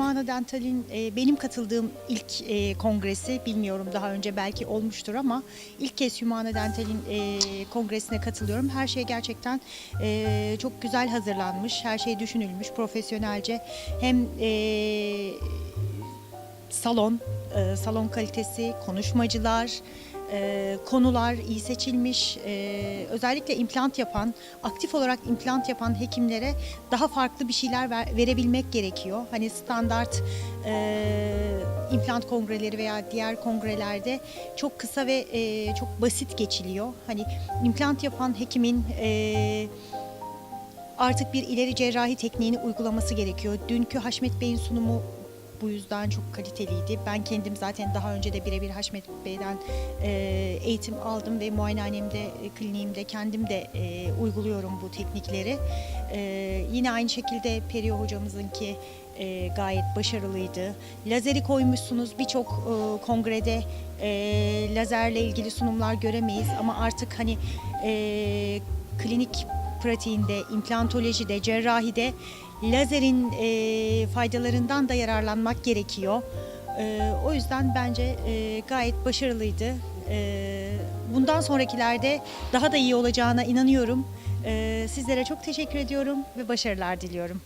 Dental'in e, benim katıldığım ilk e, kongresi bilmiyorum daha önce belki olmuştur ama ilk kez Humana Dental'in e, kongresine katılıyorum. Her şey gerçekten e, çok güzel hazırlanmış, her şey düşünülmüş profesyonelce. Hem e, salon, e, salon kalitesi, konuşmacılar, e, konular iyi seçilmiş. E, özellikle implant yapan, aktif olarak implant yapan hekimlere daha farklı bir şeyler ver- verebilmek gerekiyor. Hani standart e, implant kongreleri veya diğer kongrelerde çok kısa ve e, çok basit geçiliyor. Hani implant yapan hekimin e, artık bir ileri cerrahi tekniğini uygulaması gerekiyor. Dünkü Haşmet Bey'in sunumu bu yüzden çok kaliteliydi. Ben kendim zaten daha önce de birebir Haşmet Bey'den e, eğitim aldım ve muayenehanemde, e, kliniğimde kendim de e, uyguluyorum bu teknikleri. E, yine aynı şekilde Periyo hocamızınki e, gayet başarılıydı. Lazeri koymuşsunuz birçok e, kongrede e, lazerle ilgili sunumlar göremeyiz ama artık hani e, klinik pratiğinde, implantolojide, cerrahide lazerin e, faydalarından da yararlanmak gerekiyor. E, o yüzden bence e, gayet başarılıydı. E, bundan sonrakilerde daha da iyi olacağına inanıyorum. E, sizlere çok teşekkür ediyorum ve başarılar diliyorum.